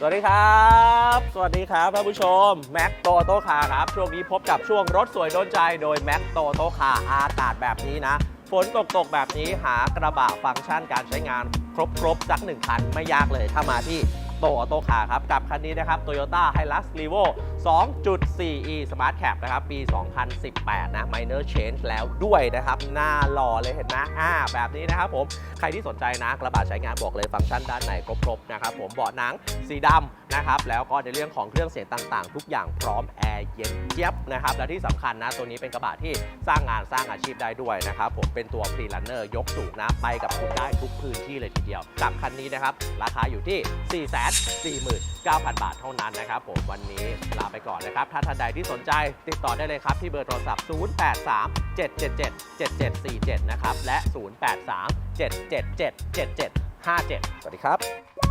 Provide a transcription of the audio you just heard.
สวัสดีครับ สวัสดีครับท่านผู้ชมแม็กโตโตคาครับ ช่วงนี้พบกับช่วงรถสวยโดนใจโดยแม็กโตโตคาอากาศแบบนี้นะ ฝนตกตกแบบนี้หากระบะฟังก์ชันการใช้งาน ครบครบสักหนึ่งคันไม่ยากเลยถ้ามาที่ โตโตคาครับ กับคันนี้นะครับ Toyota Hilux Revo 2.4e Smart Cab นะครับ ปี 2018 นะ Minor Change แล้วด้วยนะครับ หน้าหล่อเลยเห็นไหมอ่าแบบนี้นะครับผม ใครที่สนใจนะ กระบะใช้งานบอกเลยฟังก์ชันด้านในครบๆนะครับผมเบาะหนังสีดำ นะครับ แล้วก็ในเรื่องของเครื่องเสียงต่างๆ ทุกอย่างพร้อมแอร์เย็นเจี๊ยบนะครับ และที่สำคัญนะ ตัวนี้เป็นกระบะที่สร้างงานสร้างอาชีพได้ด้วยนะครับ ผมเป็นตัวพรีลันเนอร์ยกสูงนะ ไปกับคุณได้ทุกพื้นที่เลยทีเดียว กับคันนี้นะครับ ราคาอยู่ที่ 449,000 บาทเท่านั้นนะครับ ผมวันนี้ลาไปก่อนนะครับถ้าท่านใดที่สนใจติดต่อได้เลยครับที่เบอร์โทรศัพท์ 083 777 7747 นะครับและ 083 777 7757 สวัสดีครับ